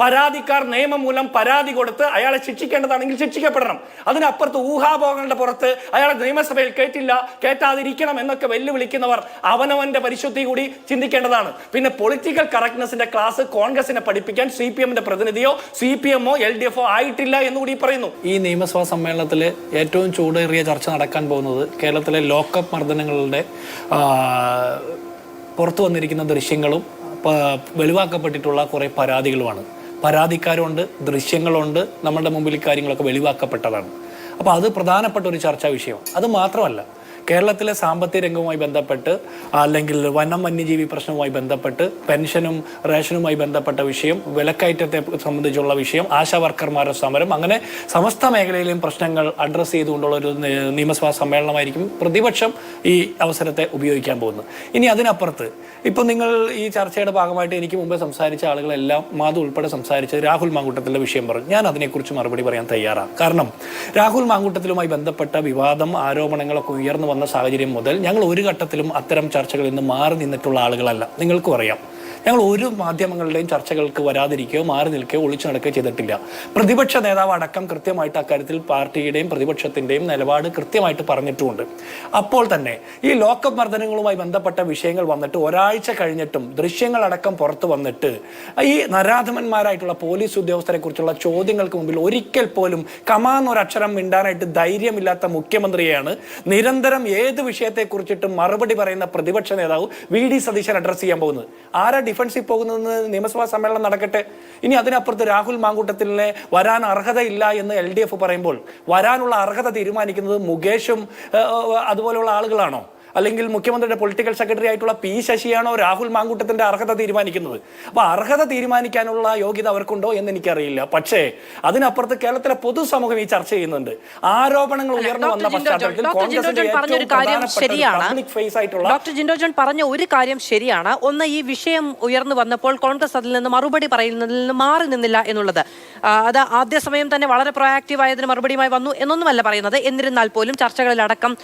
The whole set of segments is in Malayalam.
പരാതിക്കാർ നിയമം മൂലം പരാതി കൊടുത്ത് അയാളെ ശിക്ഷിക്കേണ്ടതാണെങ്കിൽ ശിക്ഷിക്കപ്പെടണം. അതിനപ്പുറത്ത് ഊഹാഭോഗങ്ങളുടെ പുറത്ത് അയാളെ നിയമസഭയിൽ കേട്ടില്ല കേട്ടാതിരിക്കണം എന്നൊക്കെ വെല്ലുവിളിക്കുന്നവർ അവനവന്റെ പരിശുദ്ധി കൂടി ചിന്തിക്കേണ്ടതാണ്. പിന്നെ പൊളിറ്റിക്കൽ കറക്റ്റ്നെസിന്റെ ക്ലാസ് കോൺഗ്രസിനെ പഠിപ്പിക്കാൻ സി പി എമ്മിന്റെ പ്രതിനിധിയോ സി പി എമ്മോ എൽ ഡി എഫോ ആയിട്ടില്ല എന്നുകൂടി പറയുന്നു. ഈ നിയമസഭാ സമ്മേളനത്തിൽ ഏറ്റവും ചൂടേറിയ ചർച്ച നടക്കാൻ പോകുന്നത് കേരളത്തിലെ ലോക്കപ്പ് മർദ്ദനങ്ങളുടെ പുറത്തു വന്നിരിക്കുന്ന ദൃശ്യങ്ങളും വെളിവാക്കപ്പെട്ടിട്ടുള്ള കുറേ പരാതികളുമാണ്. പരാതിക്കാരുണ്ട് ദൃശ്യങ്ങളുണ്ട് നമ്മുടെ മുമ്പിൽ കാര്യങ്ങളൊക്കെ വെളിവാക്കപ്പെട്ടതാണ്. അപ്പോൾ അത് പ്രധാനപ്പെട്ട ഒരു ചർച്ചാ വിഷയം. അത് മാത്രമല്ല കേരളത്തിലെ സാമ്പത്തിക രംഗവുമായി ബന്ധപ്പെട്ട് അല്ലെങ്കിൽ വനം വന്യജീവി പ്രശ്നവുമായി ബന്ധപ്പെട്ട് പെൻഷനും റേഷനുമായി ബന്ധപ്പെട്ട വിഷയം വിലക്കയറ്റത്തെ സംബന്ധിച്ചുള്ള വിഷയം ആശാ വർക്കർമാരുടെ സമരം അങ്ങനെ സമസ്ത മേഖലയിലെയും പ്രശ്നങ്ങൾ അഡ്രസ്സ് ചെയ്തുകൊണ്ടുള്ള ഒരു നിയമസഭാ സമ്മേളനമായിരിക്കും പ്രതിപക്ഷം ഈ അവസരത്തെ ഉപയോഗിക്കാൻ പോകുന്നത്. ഇനി അതിനപ്പുറത്ത് ഇപ്പം നിങ്ങൾ ഈ ചർച്ചയുടെ ഭാഗമായിട്ട് എനിക്ക് മുമ്പേ സംസാരിച്ച ആളുകളെല്ലാം മാധു ഉൾപ്പെടെ സംസാരിച്ച് രാഹുൽ മാങ്കൂട്ടത്തിലെ വിഷയം പറഞ്ഞു. ഞാൻ അതിനെക്കുറിച്ച് മറുപടി പറയാൻ തയ്യാറാണ്. കാരണം രാഹുൽ മാങ്കൂട്ടത്തിലുമായി ബന്ധപ്പെട്ട വിവാദം ആരോപണങ്ങളൊക്കെ ഉയർന്നു സാഹചര്യം മുതൽ ഞങ്ങൾ ഒരു ഘട്ടത്തിലും അത്തരം ചർച്ചകളിൽ നിന്ന് മാറി നിന്നിട്ടുള്ള ആളുകളല്ല. നിങ്ങൾക്കും അറിയാം. ഞങ്ങൾ ഒരു മാധ്യമങ്ങളുടെയും ചർച്ചകൾക്ക് വരാതിരിക്കുകയോ മാറി നിൽക്കുകയോ ഒളിച്ചു നടക്കുകയോ ചെയ്തിട്ടില്ല. പ്രതിപക്ഷ നേതാവ് അടക്കം കൃത്യമായിട്ട് അക്കാര്യത്തിൽ പാർട്ടിയുടെയും പ്രതിപക്ഷത്തിന്റെയും നിലപാട് കൃത്യമായിട്ട് പറഞ്ഞിട്ടുമുണ്ട്. അപ്പോൾ തന്നെ ഈ ലോക്കപ്പ് മർദ്ദനങ്ങളുമായി ബന്ധപ്പെട്ട വിഷയങ്ങൾ വന്നിട്ട് ഒരാഴ്ച കഴിഞ്ഞിട്ടും ദൃശ്യങ്ങളടക്കം പുറത്തു വന്നിട്ട് ഈ നരാധമന്മാരായിട്ടുള്ള പോലീസ് ഉദ്യോഗസ്ഥരെ കുറിച്ചുള്ള ചോദ്യങ്ങൾക്ക് മുമ്പിൽ ഒരിക്കൽ പോലും കമാന്നൊരക്ഷരം മിണ്ടാനായിട്ട് ധൈര്യമില്ലാത്ത മുഖ്യമന്ത്രിയാണ് നിരന്തരം ഏത് വിഷയത്തെക്കുറിച്ചിട്ടും മറുപടി പറയുന്ന പ്രതിപക്ഷ നേതാവ് വി ഡി സതീശൻ അഡ്രസ് ചെയ്യാൻ പോകുന്നത്. ആരാ ഡിഫൻസിൽ പോകുന്നതെന്ന് നിയമസഭാ സമ്മേളനം നടക്കട്ടെ. ഇനി അതിനപ്പുറത്ത് രാഹുൽ മാങ്കൂട്ടത്തിലെ വരാൻ അർഹതയില്ല എന്ന് എൽ ഡി എഫ് പറയുമ്പോൾ വരാനുള്ള അർഹത തീരുമാനിക്കുന്നത് മുകേഷും അതുപോലെയുള്ള ആളുകളാണോ? അല്ലെങ്കിൽ മുഖ്യമന്ത്രിയുടെ പൊളിറ്റിക്കൽ സെക്രട്ടറി ആയിട്ടുള്ള പി ശശിയാണോ രാഹുൽ മാങ്കൂട്ടത്തിന്റെ അർഹത തീരുമാനിക്കുന്നത്? അപ്പൊ അർഹത തീരുമാനിക്കാനുള്ള യോഗ്യത അവർക്കുണ്ടോ എന്ന് എനിക്കറിയില്ല. പക്ഷേ അതിനപ്പുറത്ത് കേരളത്തിലെ പൊതുസമൂഹം ഈ ചർച്ച ചെയ്യുന്നുണ്ട്. ആരോപണങ്ങൾ ഉയർന്നു വന്ന പശ്ചാത്തലത്തിൽ ഡോക്ടർ ജിൻഡോ ജോൺ പറഞ്ഞ ഒരു കാര്യം ശരിയാണ്. ഒന്ന് ഈ വിഷയം ഉയർന്നു വന്നപ്പോൾ കോൺഗ്രസ് അതിൽ നിന്ന് മറുപടി പറയുന്നതിൽ നിന്ന് മാറി നിന്നില്ല എന്നുള്ളത്. അത് ആദ്യ സമയം തന്നെ വളരെ പ്രൊയാക്റ്റീവ് ആയതിന് മറുപടിയുമായി വന്നു എന്നൊന്നുമല്ല പറയുന്നത്. എന്നിരുന്നാൽ പോലും ചർച്ചകളിലടക്കം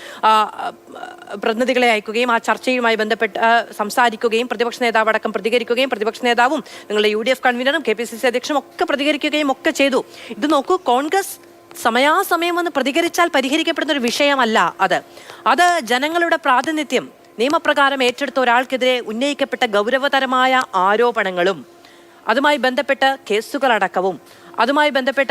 പ്രതിനിധികളെ അയക്കുകയും ആ ചർച്ചയുമായി ബന്ധപ്പെട്ട് സംസാരിക്കുകയും പ്രതിപക്ഷ നേതാവ് അടക്കം പ്രതികരിക്കുകയും പ്രതിപക്ഷ നേതാവും നിങ്ങളുടെ യു ഡി എഫ് കൺവീനറും കെ പി സി സി അധ്യക്ഷനും ഒക്കെ പ്രതികരിക്കുകയും ഒക്കെ ചെയ്തു. ഇത് നോക്കൂ കോൺഗ്രസ് സമയാസമയം വന്ന് പ്രതികരിച്ചാൽ പരിഹരിക്കപ്പെടുന്ന ഒരു വിഷയമല്ല അത്. അത് ജനങ്ങളുടെ പ്രാതിനിധ്യം നിയമപ്രകാരം ഏറ്റെടുത്ത ഒരാൾക്കെതിരെ ഉന്നയിക്കപ്പെട്ട ഗൗരവതരമായ ആരോപണങ്ങളും അതുമായി ബന്ധപ്പെട്ട കേസുകളടക്കവും അതുമായി ബന്ധപ്പെട്ട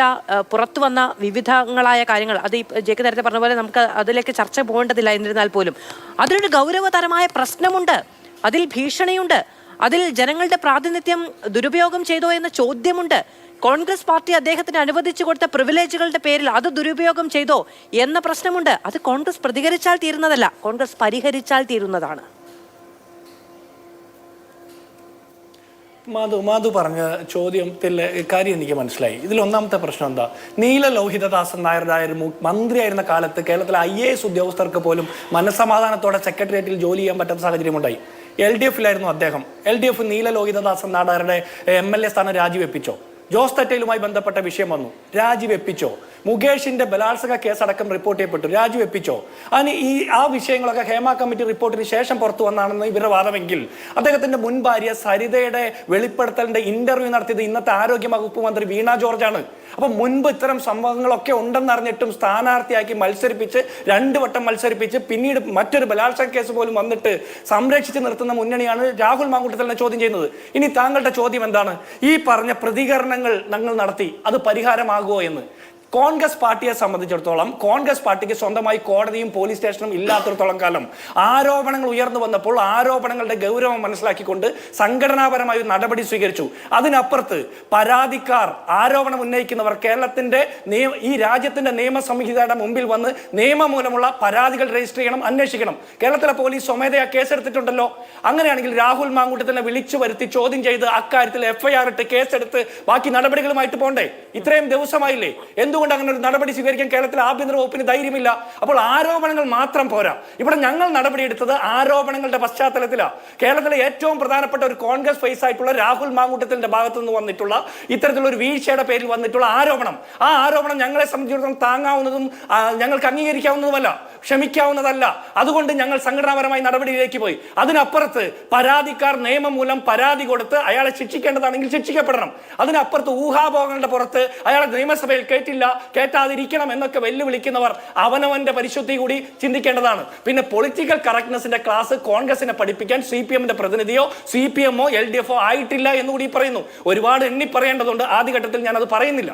പുറത്തു വന്ന വിവിധങ്ങളായ കാര്യങ്ങൾ. അത് ഈ കെ നേരത്തെ പറഞ്ഞ പോലെ നമുക്ക് അതിലേക്ക് ചർച്ച പോകേണ്ടതില്ല എന്നിരുന്നാൽ പോലും. അതിലൊരു ഗൗരവതരമായ പ്രശ്നമുണ്ട്. അതിൽ ഭീഷണിയുണ്ട്. അതിൽ ജനങ്ങളുടെ പ്രാതിനിധ്യം ദുരുപയോഗം ചെയ്തോ എന്ന ചോദ്യമുണ്ട്. കോൺഗ്രസ് പാർട്ടി അദ്ദേഹത്തിന് അനുവദിച്ചു കൊടുത്ത പ്രിവിലേജുകളുടെ പേരിൽ അത് ദുരുപയോഗം ചെയ്തോ എന്ന പ്രശ്നമുണ്ട്. അത് കോൺഗ്രസ് പ്രതികരിച്ചാൽ തീരുന്നതല്ല. കോൺഗ്രസ് പരിഹരിച്ചാൽ തീരുന്നതാണ്. മാധു മാധു പറഞ്ഞ ചോദ്യത്തിൽ കാര്യം എനിക്ക് മനസ്സിലായി. ഇതിൽ ഒന്നാമത്തെ പ്രശ്നം എന്താ? നീല ലോഹിതദാസൻ നായരുടെ മന്ത്രിയായിരുന്ന കാലത്ത് കേരളത്തിലെ ഐ എ എസ് ഉദ്യോഗസ്ഥർക്ക് പോലും മനസ്സമാധാനത്തോടെ സെക്രട്ടേറിയറ്റിൽ ജോലി ചെയ്യാൻ പറ്റാത്ത സാഹചര്യം ഉണ്ടായി എൽ ഡി എഫിലായിരുന്നു അദ്ദേഹം. L D F Neela Lohithadasan നാടാരുടെ M L A സ്ഥാനം രാജിവെപ്പിച്ചോ? ജോസ് തട്ടയിലുമായി ബന്ധപ്പെട്ട വിഷയം വന്നു. രാജിവെപ്പിച്ചോ മുകേഷിന്റെ ബലാത്സംഗ കേസടക്കം റിപ്പോർട്ട് ചെയ്യപ്പെട്ടു. രാജിവെപ്പിച്ചോ അതിന് ഈ ആ വിഷയങ്ങളൊക്കെ ഹേമ കമ്മിറ്റി റിപ്പോർട്ടിന് ശേഷം പുറത്തു വന്നാണെന്ന് ഇവരുടെ വാദമെങ്കിൽ അദ്ദേഹത്തിന്റെ മുൻ ഭാര്യ സരിതയുടെ വെളിപ്പെടുത്തലിന്റെ ഇന്റർവ്യൂ നടത്തിയത് ഇന്നത്തെ ആരോഗ്യ വകുപ്പ് മന്ത്രി വീണ ജോർജ് ആണ് അപ്പൊ മുൻപ് ഇത്തരം സംഭവങ്ങളൊക്കെ ഉണ്ടെന്നറിഞ്ഞിട്ടും സ്ഥാനാർത്ഥിയാക്കി മത്സരിപ്പിച്ച് രണ്ടു വട്ടം മത്സരിപ്പിച്ച് പിന്നീട് മറ്റൊരു ബലാത്സംഗ കേസ് പോലും വന്നിട്ട് സംരക്ഷിച്ച് നിർത്തുന്ന മുന്നണിയാണ് രാഹുൽ മാങ്കൂട്ടത്തിലിനെ ചോദ്യം ചെയ്യുന്നത്. ഇനി താങ്കളുടെ ചോദ്യം എന്താണ്? ഈ പറഞ്ഞ പ്രതികരണങ്ങൾ ഞങ്ങൾ നടത്തി അത് പരിഹാരമാകുമോ എന്ന്. കോൺഗ്രസ് പാർട്ടിയെ സംബന്ധിച്ചിടത്തോളം കോൺഗ്രസ് പാർട്ടിക്ക് സ്വന്തമായി കോടതിയും പോലീസ് സ്റ്റേഷനും ഇല്ലാത്തിടത്തോളം കാലം ആരോപണങ്ങൾ ഉയർന്നു വന്നപ്പോൾ ആരോപണങ്ങളുടെ ഗൗരവം മനസ്സിലാക്കിക്കൊണ്ട് സംഘടനാപരമായ ഒരു നടപടി സ്വീകരിച്ചു. അതിനപ്പുറത്ത് പരാതിക്കാർ ആരോപണം ഉന്നയിക്കുന്നവർ കേരളത്തിന്റെ ഈ രാജ്യത്തിന്റെ നിയമ സംഹിതയുടെ മുമ്പിൽ വന്ന് നിയമമൂലമുള്ള പരാതികൾ രജിസ്റ്റർ ചെയ്യണം അന്വേഷിക്കണം. കേരളത്തിലെ പോലീസ് സ്വമേധയാ കേസെടുത്തിട്ടുണ്ടല്ലോ. അങ്ങനെയാണെങ്കിൽ രാഹുൽ മാങ്കൂട്ടത്തിനെ വിളിച്ചു വരുത്തി ചോദ്യം ചെയ്ത് അക്കാര്യത്തിൽ എഫ്ഐആർ ഇട്ട് കേസെടുത്ത് ബാക്കി നടപടികളുമായിട്ട് പോണ്ടേ? ഇത്രയും ദിവസമായില്ലേ? എന്തുകൊണ്ട് എന്തുകൊണ്ട് അങ്ങനെ ഒരു നടപടി സ്വീകരിക്കാൻ കേരളത്തിലെ ആഭ്യന്തര വകുപ്പിന് ധൈര്യമില്ല. അപ്പോൾ ആരോപണങ്ങൾ മാത്രം പോരാ. ഇവിടെ ഞങ്ങൾ നടപടി എടുത്തത് ആരോപണങ്ങളുടെ പശ്ചാത്തലത്തിലാണ് കേരളത്തിലെ ഏറ്റവും പ്രധാനപ്പെട്ട ഒരു കോൺഗ്രസ് ഫേസ് ആയിട്ടുള്ള രാഹുൽ മാങ്കൂട്ടത്തിന്റെ ഭാഗത്തു നിന്ന് വന്നിട്ടുള്ള ഇത്തരത്തിലുള്ള ഒരു വീഴ്ചയുടെ പേരിൽ വന്നിട്ടുള്ള ആരോപണം. ആ ആരോപണം ഞങ്ങളെ സംബന്ധിച്ചിടത്തോളം താങ്ങാവുന്നതും ഞങ്ങൾക്ക് അംഗീകരിക്കാവുന്നതുമല്ല. ക്ഷമിക്കാവുന്നതല്ല. അതുകൊണ്ട് ഞങ്ങൾ സംഘടനാപരമായി നടപടിയിലേക്ക് പോയി. അതിനപ്പുറത്ത് പരാതിക്കാർ നിയമം മൂലം പരാതി കൊടുത്ത് അയാളെ ശിക്ഷിക്കേണ്ടതാണെങ്കിൽ ശിക്ഷിക്കപ്പെടണം. അതിനപ്പുറത്ത് ഊഹാഭോഗങ്ങളുടെ പുറത്ത് അയാളെ നിയമസഭയിൽ കേട്ടില്ല. കേട്ടാതിരിക്കണം എന്നൊക്കെ വെല്ലുവിളിക്കുന്നവർ അവനവന്റെ പരിശുദ്ധി കൂടി ചിന്തിക്കേണ്ടതാണ്. പിന്നെ പൊളിറ്റിക്കൽ കറക്റ്റ്നെസിന്റെ ക്ലാസ് കോൺഗ്രസിനെ പഠിപ്പിക്കാൻ സി പി എമ്മിന്റെ പ്രതിനിധിയോ സി പി എമ്മോ എൽ ഡി എഫോ ആയിട്ടില്ല എന്നുകൂടി പറയുന്നു. ഒരുപാട് എണ്ണി പറയേണ്ടതുണ്ട് ആദ്യഘട്ടത്തിൽ ഞാൻ അത് പറയുന്നില്ല.